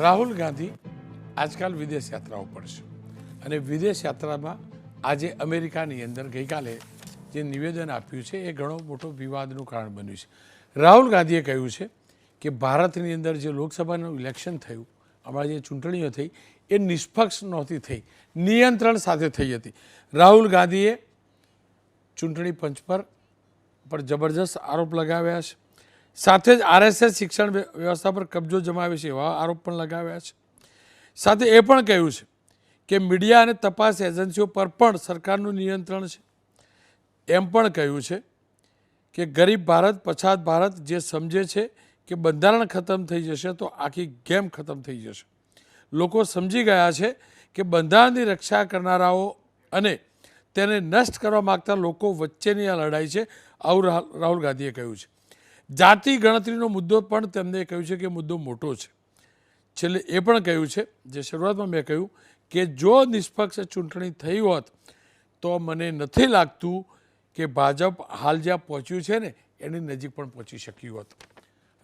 રાહુલ ગાંધી આજકાલ વિદેશ યાત્રાઓ પર છે અને વિદેશ યાત્રામાં આજે અમેરિકાની અંદર ગઈકાલે જે નિવેદન આપ્યું છે, એ ઘણો મોટો વિવાદનું કારણ બન્યું છે. રાહુલ ગાંધીએ કહ્યું છે કે ભારતની અંદર જે લોકસભાનું ઇલેક્શન થયું હમણાં જે ચૂંટણીઓ થઈ, એ નિષ્પક્ષ નહોતી થઈ, નિયંત્રણ સાથે થઈ હતી. રાહુલ ગાંધીએ ચૂંટણી પંચ પર પર જબરજસ્ત આરોપ લગાવ્યા છે. સાથે જ આરએસએસ શિક્ષણ વ્યવસ્થા પર કબજો જમાવે છે એવા આરોપ પણ લગાવ્યા છે. સાથે એ પણ કહ્યું છે કે મીડિયા અને તપાસ એજન્સીઓ પર પણ સરકારનું નિયંત્રણ છે. એમ પણ કહ્યું છે કે ગરીબ ભારત, પછાત ભારત જે સમજે છે કે બંધારણ ખતમ થઈ જશે તો આખી ગેમ ખતમ થઈ જશે. લોકો સમજી ગયા છે કે બંધારણની રક્ષા કરનારાઓ અને તેને નષ્ટ કરવા માગતા લોકો વચ્ચેની આ લડાઈ છે, આવું રાહુલ ગાંધીએ કહ્યું છે. જાતિ ગણતરીનો મુદ્દો પણ તેમને કહ્યું છે કે મુદ્દો મોટો છે છેલ્લે એ પણ કહ્યું છે જે શરૂઆતમાં મેં કહ્યું કે જો નિષ્પક્ષ ચૂંટણી થઈ હોત તો મને નથી લાગતું કે ભાજપ હાલ જ્યાં પહોંચ્યું છે ને એની નજીક પણ પહોંચી શક્યું હોત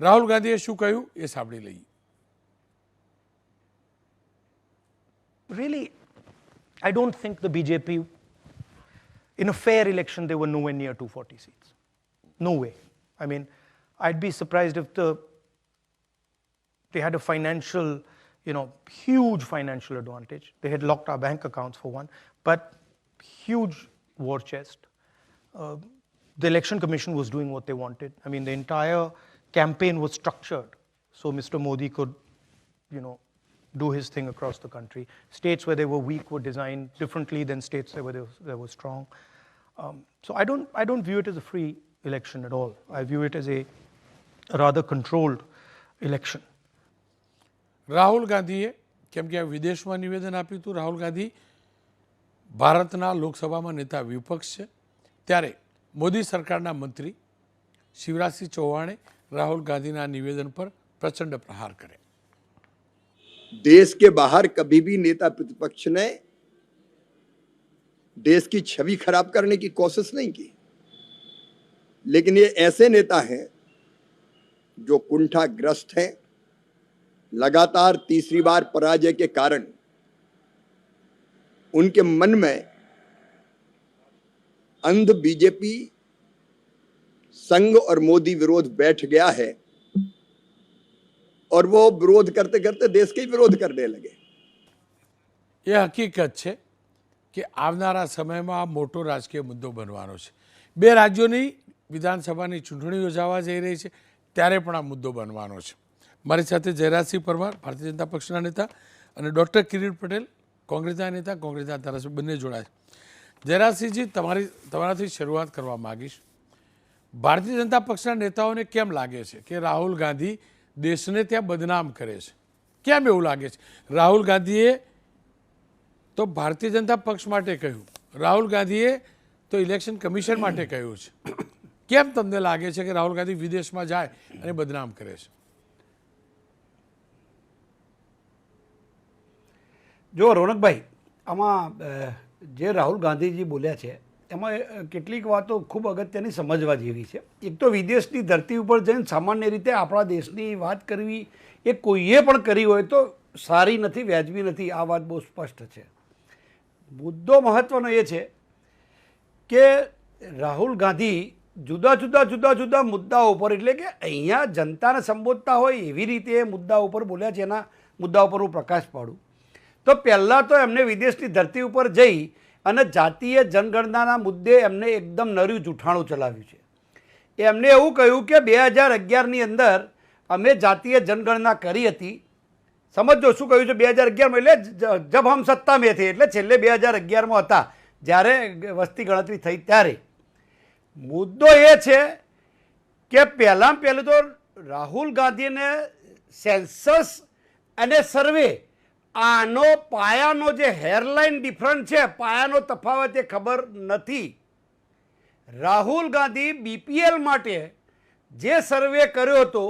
રાહુલ ગાંધીએ શું કહ્યું એ સાંભળી લઈએ really, I don't think the BJP, in a fair election, they were nowhere near 240 seats. No way. I mean, I'd be surprised if the they had a financial, you know, huge financial advantage. They had locked our bank accounts for one, but huge war chest. Uh, the election commission was doing what they wanted. I mean, the entire campaign was structured so Mr. Modi could, you know, do his thing across the country. States where they were weak were designed differently than states where they were, they were strong. Um, so I don't, I don't view it as a free election at all. I view it as a, a rather controlled election. Rahul ગાંધીએ કેમ કે આ વિદેશમાં નિવેદન આપ્યું હતું રાહુલ ગાંધી ભારતના લોકસભામાં નેતા વિપક્ષ છે ત્યારે મોદી સરકારના મંત્રી શિવરાજસિંહ ચૌહાણે રાહુલ ગાંધીના નિવેદન પર પ્રચંડ પ્રહાર કર્યા देश के बाहर कभी भी नेता प्रतिपक्ष ने देश की छवि खराब करने की कोशिश नहीं की लेकिन ये ऐसे नेता हैं जो कुंठाग्रस्त हैं लगातार तीसरी बार पराजय के कारण उनके मन में अंध बीजेपी संघ और मोदी विरोध बैठ गया है और वो विरोध करते करते देश के ही विरोध करने लगे એ હકીકત છે કે આવનારા સમયમાં આ મોટો રાજકીય મુદ્દો બનવાનો છે બે રાજ્યોની વિધાનસભાની ચૂંટણી યોજાવા જઈ રહી છે ત્યારે પણ આ મુદ્દો બનવાનો છે. મારી સાથે જયરાજસિંહ પરમાર, ભારતીય જનતા પક્ષના નેતા અને ડૉક્ટર કિરીટ પટેલ, કોંગ્રેસના નેતા, કોંગ્રેસના ધારાસભ્ય બંને જોડાયા જયરાજસિંહજી, તમારી, તમારાથી શરૂઆત કરવા માગીશ. ભારતીય જનતા પક્ષના નેતાઓને કેમ લાગે છે કે રાહુલ ગાંધી દેશને ત્યાં બદનામ કરે છે? કેમ એવું લાગે છે? રાહુલ ગાંધીએ તો ભારતીય જનતા પક્ષ માટે કહ્યું. રાહુલ ગાંધીએ તો ઇલેક્શન કમિશન માટે કહ્યું છે. કેમ તમને લાગે છે કે રાહુલ ગાંધી વિદેશમાં જાય અને બદનામ કરે છે? જો રોનકભાઈ, આમાં જે રાહુલ ગાંધીજી બોલ્યા છે, એમાં કેટલીક વાતો ખૂબ અગત્યની સમજવા જેવી છે. એક તો વિદેશની ધરતી ઉપર જઈને સામાન્ય રીતે આપણા દેશની વાત કરવી એ કોઈએ પણ કરી હોય તો સારી નથી, વ્યાજબી નથી. આ વાત બહુ સ્પષ્ટ છે. મુદ્દો મહત્ત્વનો એ છે કે રાહુલ ગાંધી જુદા જુદા જુદા જુદા મુદ્દાઓ ઉપર, એટલે કે અહીંયા જનતાને સંબોધતા હોય એવી રીતે એ મુદ્દા ઉપર બોલ્યા છે, એના મુદ્દા ઉપર હું પ્રકાશ પાડું. તો પહેલાં તો એમને વિદેશની ધરતી ઉપર જઈ અને જાતીય જનગણનાના મુદ્દે એમને એકદમ નર્યું જૂઠાણું ચલાવ્યું છે. એમને એવું કહ્યું કે બે હજાર અગિયારની અંદર અમે જાતીય જનગણના કરી હતી. સમજો શું કહ્યું છે? બે હજાર અગિયારમાં, એટલે જબ હમ સત્તા મેં થઈ એટલે છેલ્લે બે હજાર અગિયારમાં હતા, જ્યારે વસ્તી ગણતરી થઈ ત્યારે. મુદ્દો એ છે કે પહેલાં પહેલું તો રાહુલ ગાંધીને સેન્સસ અને સર્વે, આનો પાયાનો જે હેરલાઇન ડિફરન્ટ છે, પાયાનો તફાવત એ ખબર નથી. રાહુલ ગાંધી બીપીએલ માટે જે સર્વે કર્યો હતો,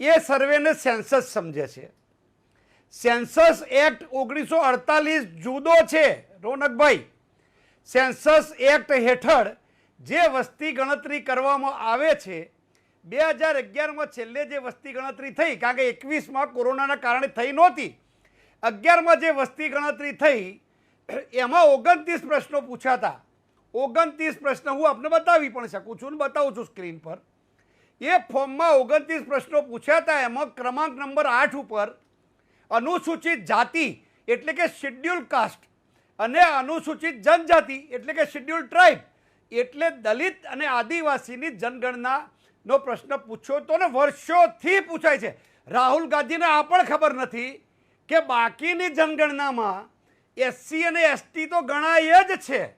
એ સર્વેને સેન્સસ સમજે છે. સેન્સસ એક્ટ ઓગણીસો અડતાલીસ જુદો છે, રોનકભાઈ. સેન્સસ એક્ટ હેઠળ જે વસ્તી ગણતરી કરવામાં આવે છે, બે હજાર અગિયારમાં છેલ્લે જે વસ્તી ગણતરી થઈ, કારણ કે એકવીસમાં કોરોનાના કારણે થઈ નહોતી, અગિયારમાં જે વસ્તી ગણતરી થઈ, એમાં ઓગણત્રીસ પ્રશ્નો પૂછાતા. ઓગણત્રીસ પ્રશ્ન હું આપને બતાવી પણ શકું છું ને બતાવું છું સ્ક્રીન પર. એ ફોર્મમાં ઓગણત્રીસ પ્રશ્નો પૂછ્યા હતા એમાં ક્રમાંક નંબર આઠ ઉપર અનુસૂચિત જાતિ, એટલે કે શેડ્યુલ કાસ્ટ, અને અનુસૂચિત જનજાતિ, એટલે કે શેડ્યુલ ટ્રાઇબ એટલે દલિત અને આદિવાસીની જનગણનાનો પ્રશ્ન પૂછ્યો તો ને વર્ષોથી પૂછાય છે. રાહુલ ગાંધીને આ પણ ખબર નથી કે બાકીની જનગણનામાં એસસી અને એસટી તો ગણાય જ છે.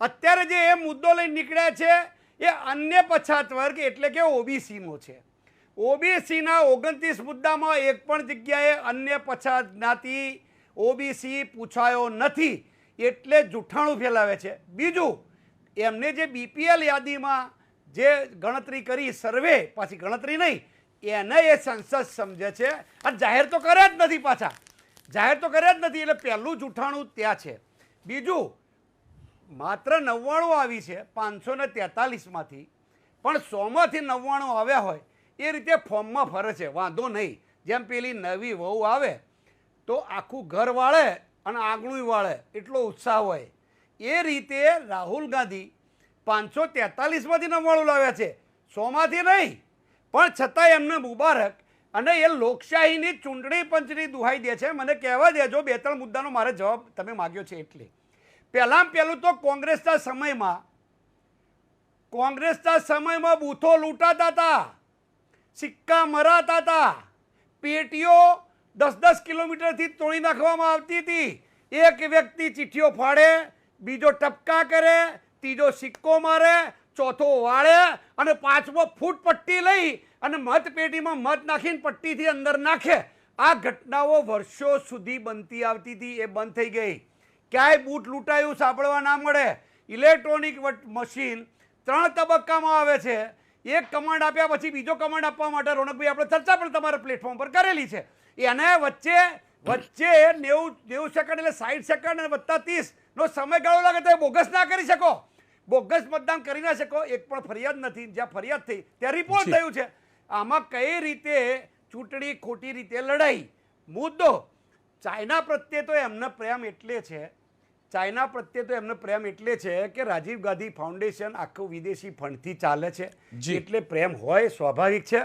અત્યારે જે એ મુદ્દો લઈને નીકળ્યા છે એ અન્ય પછાત વર્ગ એટલે કે ઓબીસીનો છે. ઓબીસીના ઓગણત્રીસ મુદ્દામાં એક પણ જગ્યાએ અન્ય પછાત જ્ઞાતિ ઓબીસી પૂછાયો નથી. એટલે જૂઠાણું ફેલાવે છે. બીજું એમને જે બીપીએલ યાદીમાં જે ગણતરી કરી, સર્વે, પાછી ગણતરી નહીં, એને એ સંસદ સમજે છે. અને જાહેર તો કર્યા જ નથી પાછા. જાહેર તો કર્યા જ નથી, એટલે પહેલું જૂઠાણું ત્યાં છે. બીજું, માત્ર નવ્વાણું આવી છે, પાંચસો ને તેતાલીસમાંથી. પણ સોમાંથી નવ્વાણું આવ્યા હોય, એ રીતે ફોર્મમાં ફરે છે, વાંધો નહીં. જેમ પેલી નવી વહુ આવે, તો આખું ઘર વાળે અને આંગણું વાળે, એટલો ઉત્સાહ હોય. એ રીતે રાહુલ ગાંધી પાંચસો તેતાલીસમાંથી નવ્વાણું લાવ્યા છે. સોમાંથી નહીં, પણ છતાંય એમને મુબારક અને એ લોકશાહીની ચૂંટણી પંચની દુહાઈ દે છે. મને કહેવા દેજો, બે ત્રણ મુદ્દાનો મારે જવાબ તમે માગ્યો છે એટલે. પહેલાં પહેલું તો કોંગ્રેસના સમયમાં કોંગ્રેસના સમયમાં બૂથો લૂંટાતા હતા, સિક્કા મરાતા હતા. પેટીઓ દસ દસ કિલોમીટરથી તોડી નાખવામાં આવતી હતી. એક વ્યક્તિ ચીઠીઓ ફાડે બીજો ટપકા કરે, ત્રીજો સિક્કો મારે, ચોથો વાળે અને પાંચમો ફૂટ પટ્ટી લઈ અને મતપેટીમાં મત નાખીને પટ્ટીથી અંદર નાખે. આ ઘટનાઓ વર્ષો સુધી બનતી આવતી હતી, એ બંધ થઈ ગઈ. ક્યાંય બૂટ લૂંટાયું સાંભળવા ના મળે. ઇલેક્ટ્રોનિક મશીન ત્રણ તબક્કામાં આવે છે. એક કમાન્ડ આપ્યા પછી બીજો કમાન્ડ આપવા માટે રોનકભાઈ, આપણે ચર્ચા પણ તમારા પ્લેટફોર્મ પર કરેલી છે. એને વચ્ચે વચ્ચે નેવું નેવું સેકન્ડ એટલે સાઠ સેકન્ડ અને વત્તા ત્રીસ નો સમયગાળો લાગે તો બોગસ ના કરી શકો. બોગસ મતદાન કરી ના શકો. એક પણ ફરિયાદ નથી. જ્યાં ફરિયાદ થઈ ત્યાં રિપોર્ટ થયું છે. આમાં કઈ રીતે ચૂંટણી ખોટી રીતે લડાઈ? મુદ્દો ચાઇના પ્રત્યે તો એમનો પ્રેમ એટલે છે ચાઇના પ્રત્યે તો એમનો પ્રેમ એટલે છે કે રાજીવ ગાંધી ફાઉન્ડેશન આખું વિદેશી ફંડથી ચાલે છે. એટલે પ્રેમ હોય સ્વાભાવિક છે.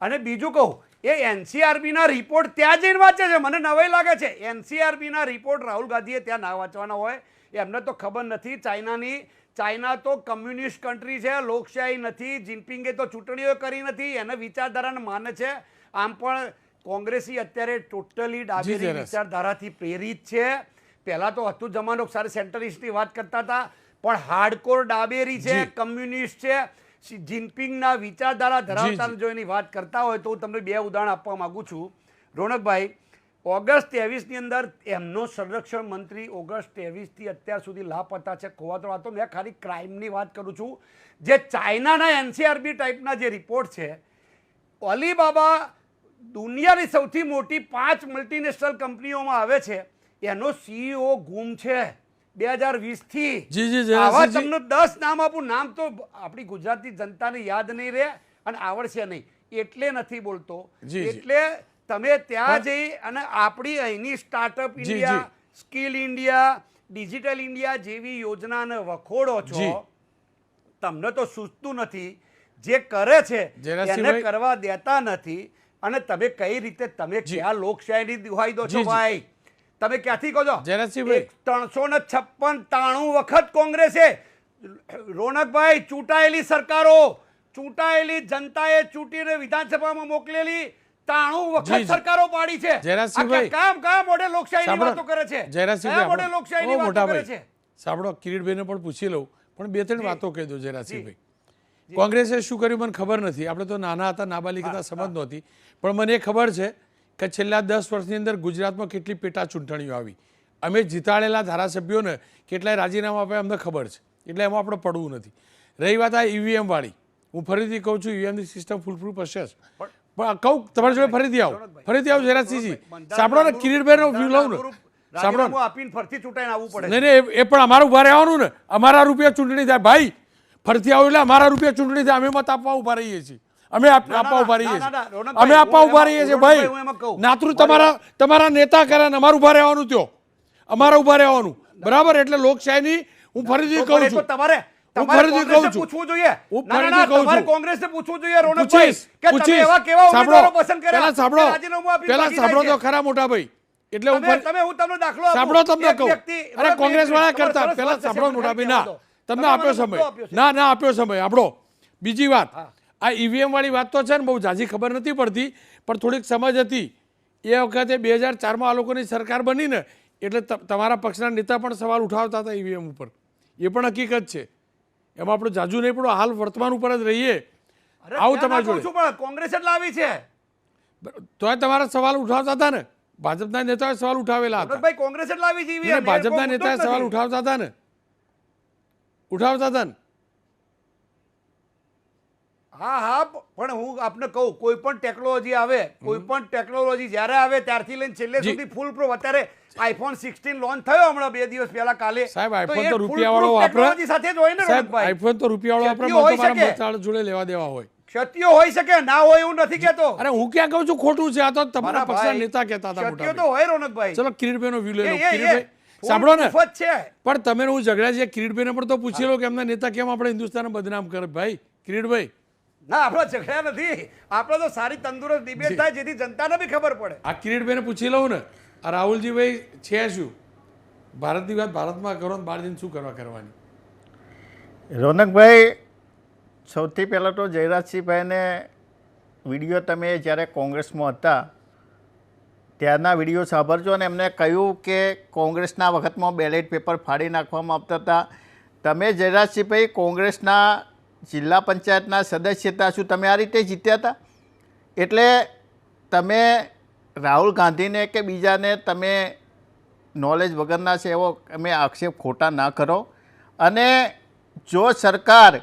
અને બીજું કહું એ એનસીઆરબીના રિપોર્ટ ત્યાં જઈને વાંચે છે. મને નવાઈ લાગે છે. એનસીઆરબીના રિપોર્ટ રાહુલ ગાંધીએ ત્યાં ના વાંચવાના હોય. એમને તો ખબર નથી. ચાઇનાની ચાઇના તો કમ્યુનિસ્ટ કન્ટ્રી છે. લોકશાહી નથી. જિનપિંગે તો ચૂંટણીઓ કરી નથી. એને વિચારધારાને માને છે. આમ પણ કોંગ્રેસી અત્યારે ટોટલી ડાબેરી. વિચારધારાથી પ્રેરિત છે. પહેલાં તો હતું જમાનો સારી સેન્ટરિસ્ટની વાત કરતા હતા. પણ હાર્ડકોર ડાબેરી છે. કમ્યુનિસ્ટ છે. જિનપિંગના વિચારધારા ધરાવતા જી. એની વાત કરતા હોય તો હું તમને બે ઉદાહરણ આપવા માંગુ છું. રોનકભાઈ ઓગસ્ટ ત્રેવીસની અંદર એમનો સંરક્ષણ મંત્રી ઓગસ્ટ ત્રેવીસથી અત્યાર સુધી લાપતા છે. ખોવાતો આ તો મેં ખાલી ક્રાઇમની વાત કરું છું. જે ચાઇનાના એનસીઆરબી ટાઈપના જે રિપોર્ટ છે અલીબાબા દુનિયાની સૌથી મોટી પાંચ મલ્ટીનેશનલ કંપનીઓમાં આવે છે. એનો સીઈઓ ગુમ છે. બે હજાર વીસથી આવા તમને દસ નામ આપું. નામ તો આપણી ગુજરાતી જનતાને યાદ નહીં રહે અને આવડશે નહીં. એટલે નથી બોલતો. એટલે તમે ત્યાં જઈ અને આપણી અહીંની startup India skill India digital India જેવી યોજનાને વખોડો છો તમને તો સૂચતું નથી. જે કરે છે એને કરવા દેતા નથી. અને તમે કઈ રીતે તમે. ક્યાં લોકશાહીની દુહાઈ દો છો ભાઈ? તમે ક્યાંથી કહો છો? જયરાજસિંહભાઈ- ત્રણસો ને છપ્પન ત્રાણું વખત કોંગ્રેસે રોનકભાઈ ચૂંટાયેલી સરકારો ચૂંટાયેલી જનતાએ ચૂંટીને વિધાનસભામાં મોકલેલી તાણું વખત સરકારો પાડી છે. જયરાજસિંહભાઈ- કામ કામ મોઢે લોકશાહીની વાતો કરે છે. જયરાજસિંહભાઈ કયા લોકશાહીની વાતો કરે છે. સાંભળો કિરીટભાઈને પણ પૂછી લઉં પણ બે ત્રણ વાતો કહી દો કોંગ્રેસે શું કર્યું મને ખબર નથી. આપણે તો નાના હતા નાબાલિક હતા સમજ નહોતી. પણ મને ખબર છે કે છેલ્લા દસ વર્ષની અંદર ગુજરાતમાં કેટલી પેટા ચૂંટણીઓ આવી? અમે જીતાડેલા ધારાસભ્યોને કેટલાય રાજીનામા આપ્યા અમને ખબર છે. એટલે એમાં આપણે પડવું નથી. રહી વાત આ ઈવીએમ વાળી. હું ફરીથી કહું છું ઈવીએમની સિસ્ટમ ફૂલપ્રૂફ હશે જ. પણ કહું તમારી જોડે ફરીથી આવો. ફરીથી આવો જયરાજસિંહજી સાંભળો ને કિરીટભાઈનો વ્યૂ લઉં ને. સાંભળો આપીને ફરતી ચૂંટાઈને આવવું પડે નહીં એ- એ પણ અમારે ઊભા રહેવાનું ને. અમારા રૂપિયા ચૂંટણી થાય. ભાઈ ફરતી આવું એટલે અમારા રૂપિયા ચૂંટણી થાય. અમે મત આપવા ઊભા રહીએ છીએ. અમે આપવા ઊભા રહીએ છીએ. અમે આપવા ઊભા રહીએ છીએ ભાઈ. નાતરું તમારા તમારા નેતા કરે ને અમારે ઊભા રહેવાનું થયો. અમારે ઊભા રહેવાનું. બરાબર? એટલે લોકશાહીની હું ફરીથી કહું છું. તમારે હું ફરીથી કહું છું. પૂછવું જોઈએ. હું ના, ના, ફરીથી કહું છું. કોંગ્રેસને પૂછવું જોઈએ રોનકભાઈ કે તમે એવા કેવા ઉમેદવારો પસંદ કર્યા? પહેલા સાંભળો. કે રાજીનામું આપી પહેલા સાંભળો તો ખરા મોટા ભાઈ. એટલે હું તમે હું તમને દાખલો સાંભળો તમને કહું. અરે કોંગ્રેસ વાળા કરતા. પહેલા સાંભળો મોટા ભાઈ. ના. તમને આપ્યો સમય. ના ના આપ્યો સમય. આપણો બીજી વાત. આ ઈવીએમ વાળી વાત તો છે ને બહુ ઝાઝી ખબર નથી પડતી પણ થોડીક સમજ હતી. એ વખતે બે હજાર ચારમાં આ લોકોની સરકાર બની ને એટલે તમારા પક્ષના નેતા પણ સવાલ ઉઠાવતા હતા ઈવીએમ ઉપર. એ પણ હકીકત છે. એમાં આપણું જાજુ નહીં પણ હાલ વર્તમાન ઉપર જ રહીએ. આવું તમારે જોડે કોંગ્રેસ જ લાવી છે. તોય તમારા સવાલ ઉઠાવતા હતા ને? ભાજપના નેતાઓએ સવાલ ઉઠાવેલા હતા. ભાઈ કોંગ્રેસ જ લાવી છે. એ ભાજપના નેતાએ સવાલ ઉઠાવતા હતા ને? ઉઠાવતા હતા ને? હા હા પણ હું આપને કહું કોઈ પણ ટેકનોલોજી આવે કોઈ પણ ટેકનોલોજી જ્યારે આવે ત્યારથી લઈને છેલ્લે સુધી ફૂલ પ્રૂફ અત્યારે આઈફોન સિક્સટીન લોન્ચ થયો હમણાં બે દિવસ પહેલા કાલે. સાહેબ આઈફોન તો proof વાપરે. સાથે જ હોય ને સાહેબ આઈફોન તો વાપરે મને તો હોઈ મારા જોડે લેવા દેવા હોય. ક્ષતિઓ હોઈ શકે ના હોય એવું નથી કેતો અરે હું ક્યાં કહું છું ખોટું છે આ તો તમારા મારા પક્ષના નેતા કહેતા હતા ક્ષતિઓ તો હોય રોનકભાઈ. ચલો કિરીટભાઈનો વ્યૂ લઈ લો કિરીટભાઈ સાંભળો ને. છે. પણ તમે હું ઝઘડા છે કિરીટભાઈને પણ તો પૂછી લો કે એમના નેતા કેમ આપણે હિન્દુસ્તાન બદનામ કરે. ભાઈ કિરીટભાઈ ના આપણો ઝઘડા નથી. આપણે તો સારી તંદુરસ્ત ડિબેટ થાય જેથી જનતાને બી ખબર પડે. આ કિરીટભાઈને પૂછી લઉં ને આ રાહુલજીભાઈ છે શું? ભારતની વાત ભારતમાં કરો ને બહાર જઈને શું કરવા કરવાની? રોનકભાઈ સૌથી પહેલાં તો જયરાજસિંહભાઈને વીડિયો તમે જ્યારે કોંગ્રેસમાં હતા ત્યારના વીડિયો સાંભળજો અને એમને કહ્યું કે કોંગ્રેસના વખતમાં બેલેટ પેપર ફાડી નાખવામાં આવતા હતા. તમે જયરાજસિંહભાઈ કોંગ્રેસના જિલ્લા પંચાયતના સદસ્યતા શું તમે આ રીતે જીત્યા હતા? એટલે તમે રાહુલ ગાંધીને કે બીજાને તમે નોલેજ વગરના છે એવો અમે આક્ષેપ ખોટા ના કરો. અને જો સરકાર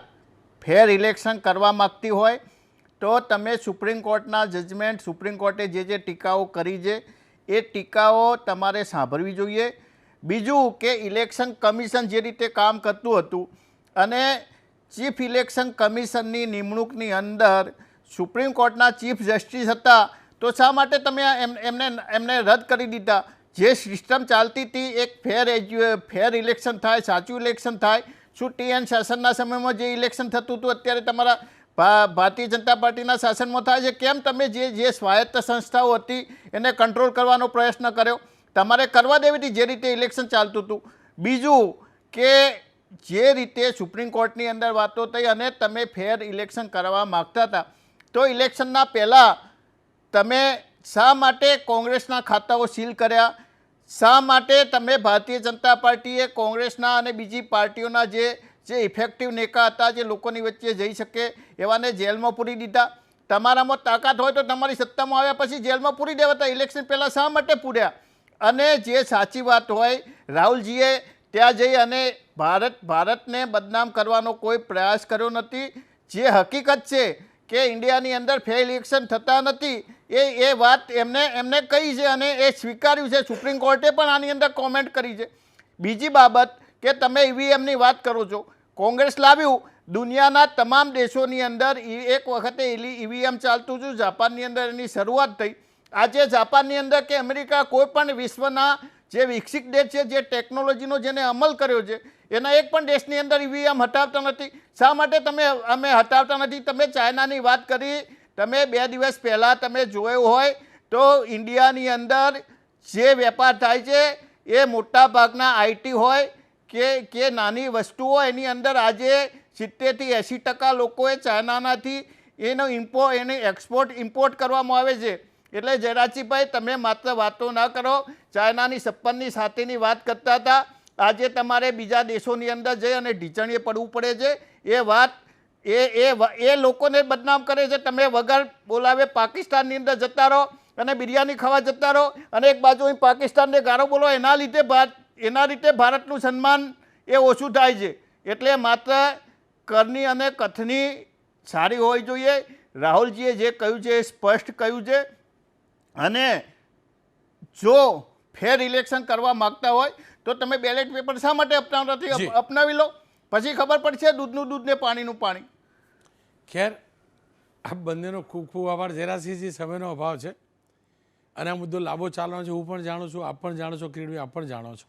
ફેર ઇલેક્શન કરવા માગતી હોય, તો તમે સુપ્રીમ કોર્ટના જજમેન્ટ સુપ્રીમ કોર્ટે જે જે ટીકાઓ કરી છે, એ ટીકાઓ તમારે સાંભળવી જોઈએ. બીજું કે ઇલેક્શન કમિશન જે રીતે કામ કરતું હતું અને ચીફ ઇલેક્શન કમિશનની નિમણૂકની અંદર સુપ્રીમ કોર્ટના ચીફ જસ્ટિસ હતા. તો શા માટે તમે એમને એમને રદ કરી દીધા? જે સિસ્ટમ ચાલતી હતી, એક ફેર એજ્યુ ફેર ઇલેક્શન થાય, સાચું ઇલેક્શન થાય, શું ટીએન શાસનના સમયમાં જે ઇલેક્શન થતું હતું, અત્યારે તમારા ભારતીય જનતા પાર્ટીના શાસનમાં થાય છે? કેમ તમે જે જે સ્વાયત્ત સંસ્થાઓ હતી, એને કંટ્રોલ કરવાનો પ્રયત્ન કર્યો? તમારે કરવા દેવી હતી જે રીતે ઇલેક્શન ચાલતું હતું? બીજું કે જે રીતે સુપ્રીમ કોર્ટની અંદર વાતો થઈ અને તમે ફેર ઇલેક્શન કરવા માગતા હતા, તો ઇલેક્શનના પહેલાં તમે શા માટે કોંગ્રેસના ખાતાઓ સીલ કર્યા? શા માટે તમે ભારતીય જનતા પાર્ટીએ કોંગ્રેસના અને બીજી પાર્ટીઓના જે જે ઇફેક્ટિવ નેતા હતા, જે લોકોની વચ્ચે જઈ શકે એવાને જેલમાં પૂરી દીધા? તમારામાં તાકાત હોય તો તમારી સત્તામાં આવ્યા પછી જેલમાં પૂરી દેવાતા? ઇલેક્શન પહેલાં શા માટે પૂર્યા? અને જે સાચી વાત હોય, રાહુલજીએ ત્યાં જઈ અને ભારત, ભારતને બદનામ કરવાનો કોઈ પ્રયાસ કર્યો નથી. જે હકીકત છે કે ઇન્ડિયાની અંદર ફેર ઇલેક્શન થતા નથી, એ એ વાત એમને એમને કહી છે અને એ સ્વીકાર્યું છે. સુપ્રીમ કોર્ટે પણ આની અંદર કોમેન્ટ કરી છે. બીજી બાબત કે તમે ઈવીએમની વાત કરો છો. કોંગ્રેસ લાવ્યું. દુનિયાના તમામ દેશોની અંદર એક વખતે ઈવીએમ ચાલતું હતું. જાપાનની અંદર એની શરૂઆત થઈ. આજે જાપાનની અંદર કે અમેરિકા કોઈ પણ વિશ્વના જે વિકસિત દેશ છે, જે ટેકનોલોજીનો જેને અમલ કર્યો છે, એના એક પણ દેશની અંદર ઈવીએમ હટાવતા નથી. શા માટે તમે અમે હટાવતા નથી? તમે ચાઇનાની વાત કરી, તમે બે દિવસ પહેલાં તમે જોયું હોય તો ઇન્ડિયાની અંદર જે વેપાર થાય છે, એ મોટા ભાગના આઈટી હોય કે કે નાની વસ્તુઓ એની અંદર આજે સિત્તેરથી એંસી ટકા લોકોએ ચાઇનાનાથી એનો ઇમ્પો, એને એક્સપોર્ટ ઇમ્પોર્ટ કરવામાં આવે છે. એટલે જયરાજસિંહભાઈ, તમે માત્ર વાતો ના કરો. ચાઇનાની છપ્પનની સાથેની વાત કરતા હતા. આજે તમારે બીજા દેશોની અંદર જઈ અને ઢીચણીએ પડવું પડે છે. એ વાત, એ એ એ લોકોને બદનામ કરે છે. તમે વગર બોલાવે પાકિસ્તાનની અંદર જતા રહો અને બિરયાની ખાવા જતા રહો અને એક બાજુ પાકિસ્તાનને ગારો બોલો. એના લીધે ભારત એના રીતે ભારતનું સન્માન એ ઓછું થાય છે. એટલે માત્ર કરની અને કથની સારી હોવી જોઈએ. રાહુલજીએ જે કહ્યું છે એ સ્પષ્ટ કહ્યું છે. અને જો ફેર ઇલેક્શન કરવા માગતા હોય તો તમે બેલેટ પેપર શા માટે અપનાવતા નથી જી. અપનાવી લો? પછી ખબર પડશે દૂધનું દૂધ ને પાણીનું પાણી. ખેર આ બંનેનો ખૂબ ખૂબ આભાર. જરાસીજી સમયનો અભાવ છે. અને આ મુદ્દો લાંબો ચાલવાનો છે. હું પણ જાણું છું આપ પણ જાણો છો કિરીટભાઈ આપ પણ જાણો છો.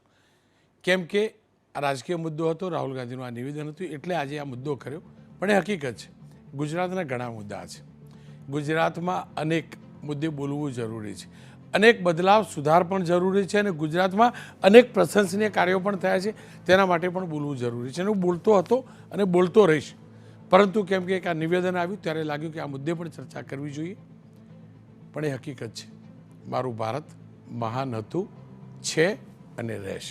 કેમ કે આ રાજકીય મુદ્દો હતો રાહુલ ગાંધીનું આ નિવેદન હતું એટલે આજે આ મુદ્દો કર્યો. પણ એ હકીકત છે. ગુજરાતના ઘણા મુદ્દા છે. ગુજરાતમાં અનેક મુદ્દે બોલવું જરૂરી છે. અનેક બદલાવ સુધાર પણ જરૂરી છે અને ગુજરાતમાં અનેક પ્રશંસનીય કાર્યો પણ થયા છે. તેના માટે પણ બોલવું જરૂરી છે અને હું બોલતો હતો અને બોલતો રહીશ. પરંતુ કેમ કે એક આ નિવેદન આવ્યું ત્યારે લાગ્યું કે આ મુદ્દે પણ ચર્ચા કરવી જોઈએ. પણ એ હકીકત છે. મારું ભારત મહાન હતું, છે અને રહેશે.